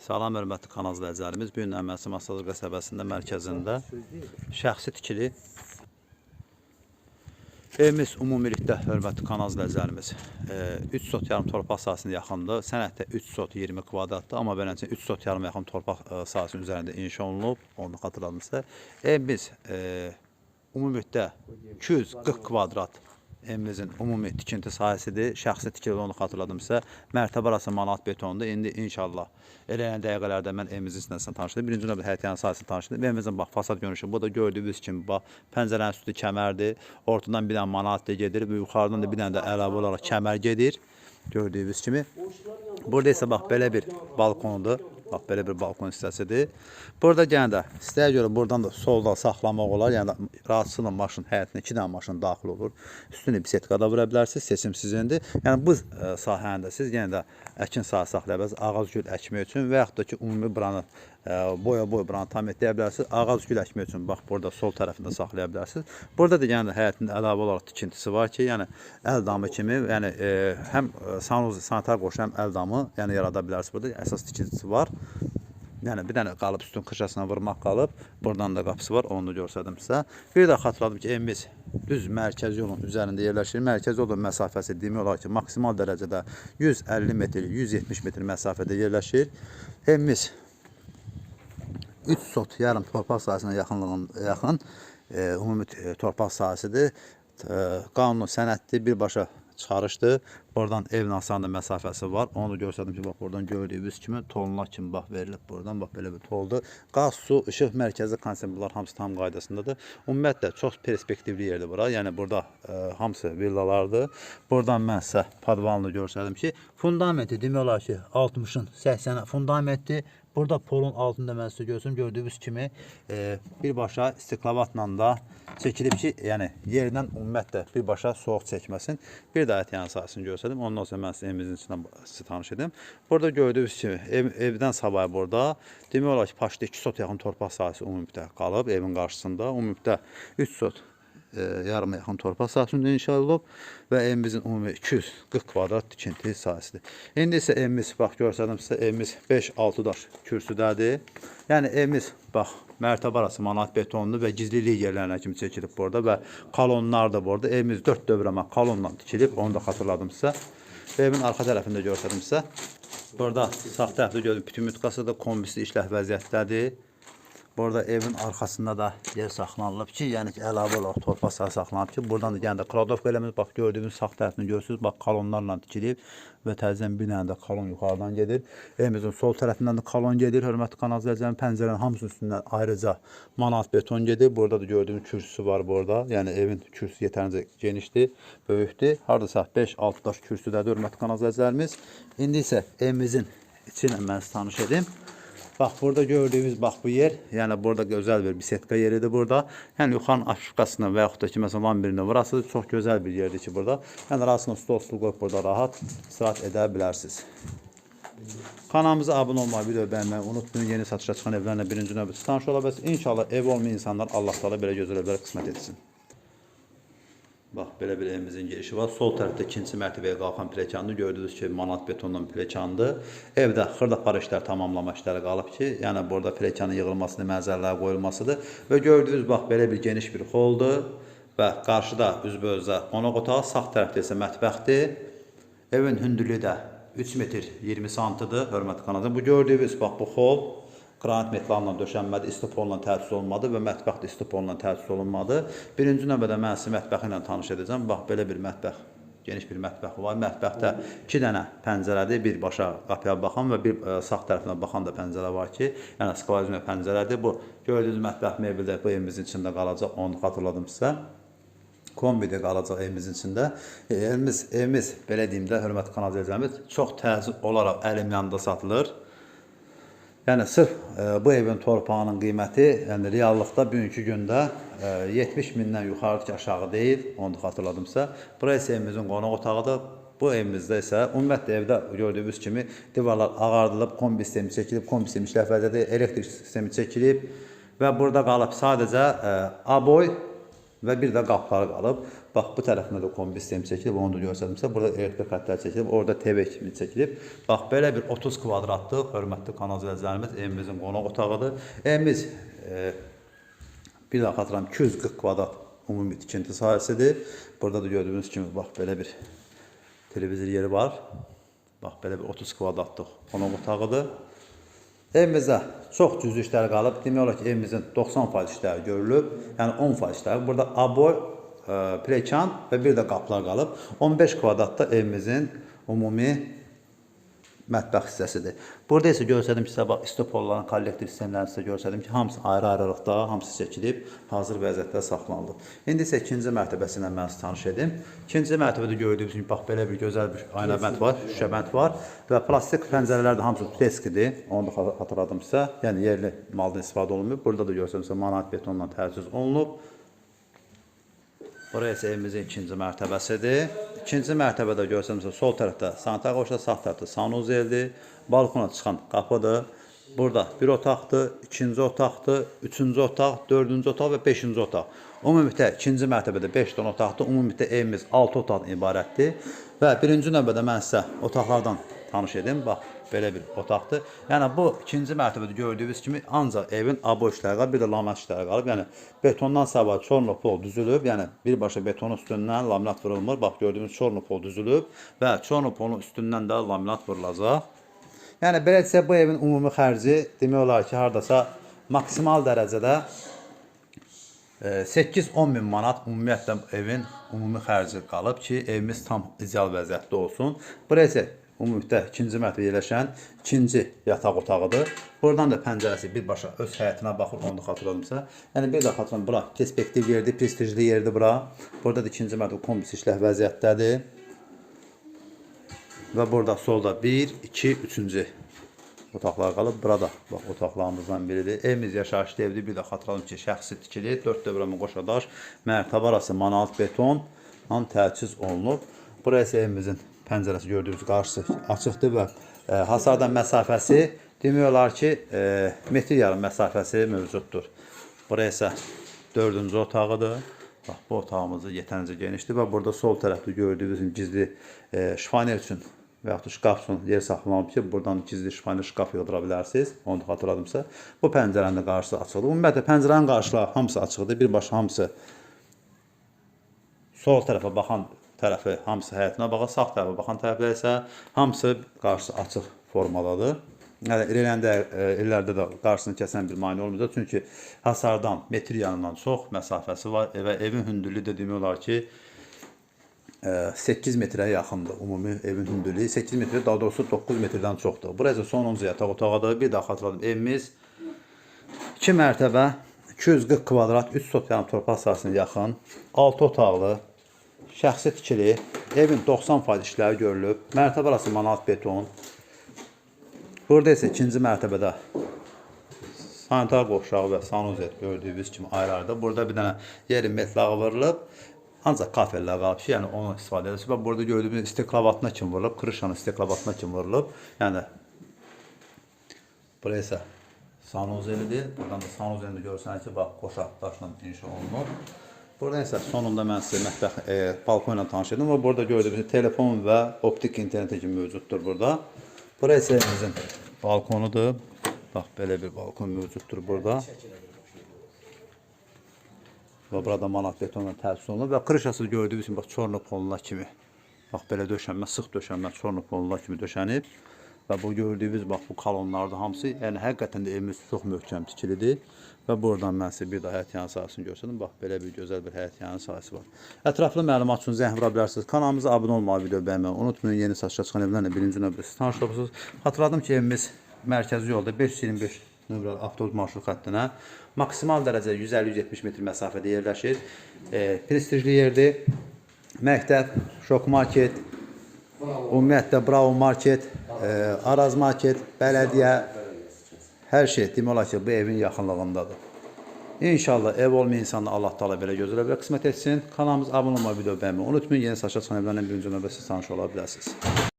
Salam hörmətli kanal izləyicilərimiz. Bu gün Əməsi Masalır qəsəbəsində mərkəzində şəxsi tikili evimiz ümumilikdə hörmətli kanal izləyicilərimiz 3 sot yarım torpaq sahəsinə yaxındır. Sənəddə 3 sot 20 kvadratdır, amma beləncə 3 sot yarım yaxın torpaq e, sahəsinin üzərində inşa olunub. Onu xatırladımsa, evimiz e, ümumilikdə 240 kvadrat evimizin ümumi tikinti sahəsidir. Şəxsi tikili onu xatırladımsa, mərtəbə arası manat betondur. İndi inşallah eləyən dəqiqələrdə mən evimizin sinəsini tanışdım. Birinci növbədə həyətyanı sahəsini tanışdım. Evimizin bax fasad görünüşü. Bu da gördüyünüz kimi bax pəncərənin üstü kəmərdir. Ortadan bir dənə manat da gedir. Bu yuxarıdan da bir dənə də əlavə olaraq kəmər gedir. Gördüyünüz kimi. Burada isə bax belə bir balkonudur. Bax belə bir balkon hissəsidir. Burada yenə də istəyə görə buradan da solda saxlamaq olar. Yəni rahatsızlıqla maşın həyətinə 2 dənə maşın daxil olur. Üstünü bisetkada vura bilərsiniz. Seçim sizindir. Yəni bu sahəni də siz yenə də əkin sahəsi saxlaya bilərsiniz. Ağac gül əkmək üçün və yaxud da ki ümumi buranı e, boya boy buranı tam etləyə bilərsiniz. Ağac gül əkmək üçün bax burada sol tərəfində saxlaya bilərsiniz. Burada da yəni də həyətində əlavə olaraq tikintisi var ki, yəni əl damı kimi, yəni e, həm e, sanuz sanitar qoşu, həm əl damı yəni yarada bilərsiniz. Burada əsas tikintisi var. Yəni bir dənə qalıb üstün kışasına vurmaq qalıb. Buradan da qapısı var, onu da göstərdim sizə. Bir də xatırladım ki, evimiz düz mərkəz yolun üzərində yerləşir. Mərkəz yolun məsafəsi demək olar ki, maksimal dərəcədə 150 metr, 170 metr məsafədə yerləşir. Evimiz 3 sot yarım torpaq sahəsinə yaxınlığın yaxın e, ümumi e, torpaq sahəsidir. E, qanun sənədli birbaşa çıxarışdır. Buradan evin asanında məsafəsi var. Onu da göstərdim ki, bax buradan gördüyünüz kimi tonlar kimi bax verilib buradan. Bax belə bir toldur. Qaz, su, işıq mərkəzi konsep bunlar hamısı tam qaydasındadır. Ümumiyyətlə çox perspektivli yerdir bura. Yəni burada e, hamısı villalardır. Buradan mən sizə padvanını göstərdim ki, fundamenti demək olar ki, 60-ın 80 fundamentdir. Burada polun altında mən sizə göstərim. Gördüyünüz kimi e, birbaşa istiklavatla da çəkilib ki, yəni yerdən ümumiyyətlə birbaşa soyuq çəkməsin. Bir daha ətyan sahəsini göstərdim. Ondan sonra mən sizə evimizin içindən sizə tanış edim. Burada gördüyünüz kimi ev, evdən savayı burada demək olar ki, paşda 2 sot yaxın torpaq sahəsi ümumilikdə qalıb evin qarşısında. Ümumilikdə 3 sot e, yarıma yaxın torpaq sahəsində inşa olunub və evimizin ümumi 240 kvadrat tikinti sahəsidir. İndi isə evimiz, bax göstərdim sizə, evimiz 5-6 daş kürsüdədir. Yəni evimiz bax mərtəbə arası manat betonlu və gizlilik yerlərinə kimi çəkilib burada və kolonlar da burada. Evimiz 4 dövrəmə kolonla tikilib, onu da xatırladım sizə. Və evin arxa tərəfində göstərdim sizə. Burada sağ tərəfdə gördüm bütün mütkası da kombisi işləh vəziyyətdədir. Burada evin arxasında da yer saxlanılıb ki, yəni ki, əlavə olaraq torpaq sahə ki, buradan da yəni də kladovka eləmiz, bax gördüyünüz sağ tərəfini görürsünüz, bax kolonlarla tikilib və təzədən bir dənə də kolon yuxarıdan gedir. Evimizin sol tərəfindən də kolon gedir. Hörmətli kanal izləyicilərim, pəncərənin hamısının üstündən ayrıca manat beton gedir. Burada da gördüyünüz kürsüsü var burada. Yəni evin kürsüsü yetərincə genişdir, böyükdür. Hardasa 5-6 daş kürsüdədir hörmətli kanal izləyicilərimiz. İndi isə evimizin içi ilə mən tanış edim. Bax burada gördüyünüz bax bu yer, yəni burada gözəl bir bisetka yeridir burada. Yəni yuxarının aşıqasına və yaxud da ki, məsələn, van birinə vurasınız, çox gözəl bir yerdir ki, burada. Yəni arasına stol stul qoyub burada rahat istirahət edə bilərsiniz. Kanalımıza abunə olmayı, video bəyənməyi unutmayın. Yeni satışa çıxan evlərlə birinci növbədə tanış ola. İnşallah ev olmayan insanlar Allah Taala belə gözəl evlər etsin. Bax, belə bir evimizin girişi var. Sol tərəfdə ikinci mərtəbəyə qalxan pilləkəndir. Gördüyünüz kimi manat betondan pilləkəndir. Evdə xırda-para işlər tamamlama işləri qalıb ki, yəni burada pilləkənin yığılmasını, mənzərələr qoyulmasıdır. Və gördüyünüz bax belə bir geniş bir holdur və qarşıda üzbözdə qonaq otağı, sağ tərəfdə isə mətbəxdir. Evin hündürlüyü də 3 metr 20 santidir, hörmətli kanalda. Bu gördüyünüz bax bu hol qranit metallarla döşənmədi, istipolla təchiz olunmadı və mətbəx də istipolla təchiz olunmadı. Birinci növbədə mən sizə mətbəxi ilə tanış edəcəm. Bax belə bir mətbəx, geniş bir mətbəx var. Mətbəxdə 2 dənə pəncərədir, bir başa qapıya baxan və bir ə, sağ tərəfinə baxan da pəncərə var ki, yəni skvazina pəncərədir. Bu gördüyünüz mətbəx mebeldə bu evimizin içində qalacaq. Onu xatırladım sizə kombidə qalacaq evimizin içində. E, Evimiz, evimiz belə deyim də, hörmətli kanal izləyicilərimiz, çox təzyiq olaraq əlim yanında satılır. Yəni sırf e, bu evin torpağının qiyməti, yəni reallıqda bugünkü gündə e, 70 mindən yuxarı ki aşağı deyil, onu xatırladımsa. Bura isə evimizin qonaq otağıdır. Bu evimizdə isə ümumiyyətlə evdə gördüyünüz kimi divarlar ağardılıb, kombi sistemi çəkilib, kombi sistemi işləfədədir, elektrik sistemi çəkilib və burada qalıb sadəcə e, aboy və bir də qapıları qalıb. Bax bu tərəfində də kombi sistemi çəkilib, onu da göstərdimsə, burada elektrik xəttləri çəkilib, orada TV kimi çəkilib. Bax belə bir 30 kvadratlıq hörmətli kanal izləyicilərimiz evimizin qonaq otağıdır. Evimiz e, bir daha xatırlam 240 kvadrat ümumi tikinti sahəsidir. Burada da gördüyünüz kimi bax belə bir televizor yeri var. Bax belə bir 30 kvadratlıq qonaq otağıdır. Evimizdə çox cüzi işlər qalıb. Demək olar ki, evimizin 90% işləri görülüb. Yəni 10% işləri. Burada aboy, e, plekan və bir də qapılar qalıb. 15 kvadratda evimizin ümumi mətbəx hissəsidir. Burada isə göstərdim ki, sizə bax istopolların kollektiv sistemlərini sizə göstərdim ki, hamısı ayrı-ayrılıqda, hamısı çəkilib, hazır vəziyyətdə saxlanılıb. İndi isə ikinci mərtəbəsi ilə mən sizi tanış edim. İkinci mərtəbədə gördüyünüz kimi bax belə bir gözəl bir aynabənd var, şüşəbənd var və plastik pəncərələr də hamısı Tuteskidir. Onu da xat- xatırladım sizə. Yəni yerli maldan istifadə olunmuyor. Burada da görsənsə manat betonla təchiz olunub. Burası evimizin ikinci mərtəbəsidir. İkinci mərtəbədə görsənsə sol tərəfdə sanitar qoşa, sağ tərəfdə sanuzeldir. Balkona çıxan qapıdır. Burada bir otaqdır, ikinci otaqdır, üçüncü otaq, dördüncü otaq və beşinci otaq. Ümumilikdə ikinci mərtəbədə 5 dənə otaqdır. Ümumilikdə evimiz 6 otaqdan ibarətdir. Və birinci növbədə mən sizə otaqlardan tanış edim. Bax, belə bir otaqdır. Yəni bu ikinci mərtəbədə gördüyünüz kimi ancaq evin abo işləri qalıb, bir də laminat işləri qalıb. Yəni betondan savayı çorno pol düzülüb. Yəni birbaşa betonun üstündən laminat vurulmur. Bax gördüyünüz çorno pol düzülüb və çorno polun üstündən də laminat vurulacaq. Yəni belədirsə bu evin ümumi xərci demək olar ki, hardasa maksimal dərəcədə e, 8-10 min manat ümumiyyətlə evin ümumi xərci qalıb ki, evimiz tam ideal vəziyyətdə olsun. Bura isə ümumilikdə ikinci mərtəbədə yerləşən ikinci yataq otağıdır. Buradan da pəncərəsi birbaşa öz həyətinə baxır, onu da xatırladımsa. Yəni bir də xatırladım, bura perspektiv yerdir, prestijli yerdir bura. Burada da ikinci mərtəbə kombis işləh vəziyyətdədir. Və burada solda 1, 2, 3-cü otaqlar qalıb. Burada bax otaqlarımızdan biridir. Evimiz yaşayışlı evdir. Bir də xatırladım ki, şəxsi tikili, 4 dövrəmə qoşadaş, mərtəbə arası manalt betonla təchiz olunub. Burası evimizin pəncərəsi gördüyünüz qarşısı açıqdır və e, hasardan məsafəsi demək olar ki, e, metr yarım məsafəsi mövcuddur. Burası isə 4-cü otağıdır. Bax, bu otağımız da yetərincə genişdir və burada sol tərəfdə gördüyünüz kimi gizli e, şifaner üçün və yaxud da şkaf üçün yer saxlanılıb ki, buradan gizli şifaner şkaf yığdıra bilərsiniz. Onu da xatırladımsa. Bu pəncərənin də qarşısı açıqdır. Ümumiyyətlə pəncərənin qarşıları hamısı açıqdır. Birbaşa hamısı sol tərəfə baxan tərəfi hamısı həyətinə baxır, sağ tərəfə baxan tərəflər isə hamısı qarşısı açıq formadadır. Yəni irəliləndə e, illərdə də qarşısını kəsən bir maneə olmayacaq. Çünki hasardan metr yanından çox məsafəsi var və evin hündürlüyü də demək olar ki, e, 8 metrə yaxındır ümumi evin hündürlüyü. 8 metr, daha doğrusu 9 metrdən çoxdur. Burası sonuncu yataq otağıdır. Bir daha xatırladım, evimiz 2 mərtəbə, 240 kvadrat, 3 sot yarım torpaq sahəsinə yaxın, 6 otaqlı, şəxsi tikili, evin 90% işləri görülüb, mərtəbə arası manat beton. Burada isə ikinci mərtəbədə sanitar qovşağı və sanuzet gördüyünüz kimi ayrı-ayrıda. Burada bir dənə yeri metlağı vurulub. Ancaq kafellər qalıb ki, yəni onu istifadə edirsiniz. Və burada gördüyünüz istiklavatına kimi vurulub, krışanın istiklavatına kimi vurulub. Yəni Burası isə sanuzelidir. Buradan da sanuzelini görsəniz ki, bax qoşa daşla inşa olunub. Burada isə sonunda mən sizə mətbəx e, balkon ilə tanış edim və burada gördüyünüz telefon və optik internet kimi mövcuddur burada. Burası isə evimizin balkonudur. Bax belə bir balkon mövcuddur burada. Və burada manat betonla təsis olunub və krışası gördüyünüz kimi bax çorno poluna kimi. Bax belə döşənmə, sıx döşənmə çorno poluna kimi döşənib. Və bu gördüyünüz bax bu kolonlar da hamısı, yəni həqiqətən də evimiz çox möhkəm tikilidir. Və buradan mən sizə bir daha həyət yanı sahəsini göstərdim. Bax belə bir gözəl bir həyət yanı sahəsi var. Ətraflı məlumat üçün zəng vura bilərsiniz. Kanalımıza abunə olmağı, video bəyənməyi unutmayın. Yeni satışa çıxan evlərlə birinci növbədə siz tanış olursunuz. Xatırladım ki, evimiz mərkəzi yolda 525 nömrəli avtobus marşrut xəttinə maksimal dərəcədə 150-170 metr məsafədə yerləşir. E, prestijli yerdir. Məktəb, şok market, ümumiyyətlə Bravo market, e, Araz market, bələdiyyə, hər şey demək olar ki, bu evin yaxınlığındadır. İnşallah ev olmayan insanı Allah Taala belə gözələ belə qismət etsin. Kanalımıza abunə olmağı, video bəyənməyi unutmayın. Yeni saçma çıxan evlərlə birinci növbədə siz tanış ola.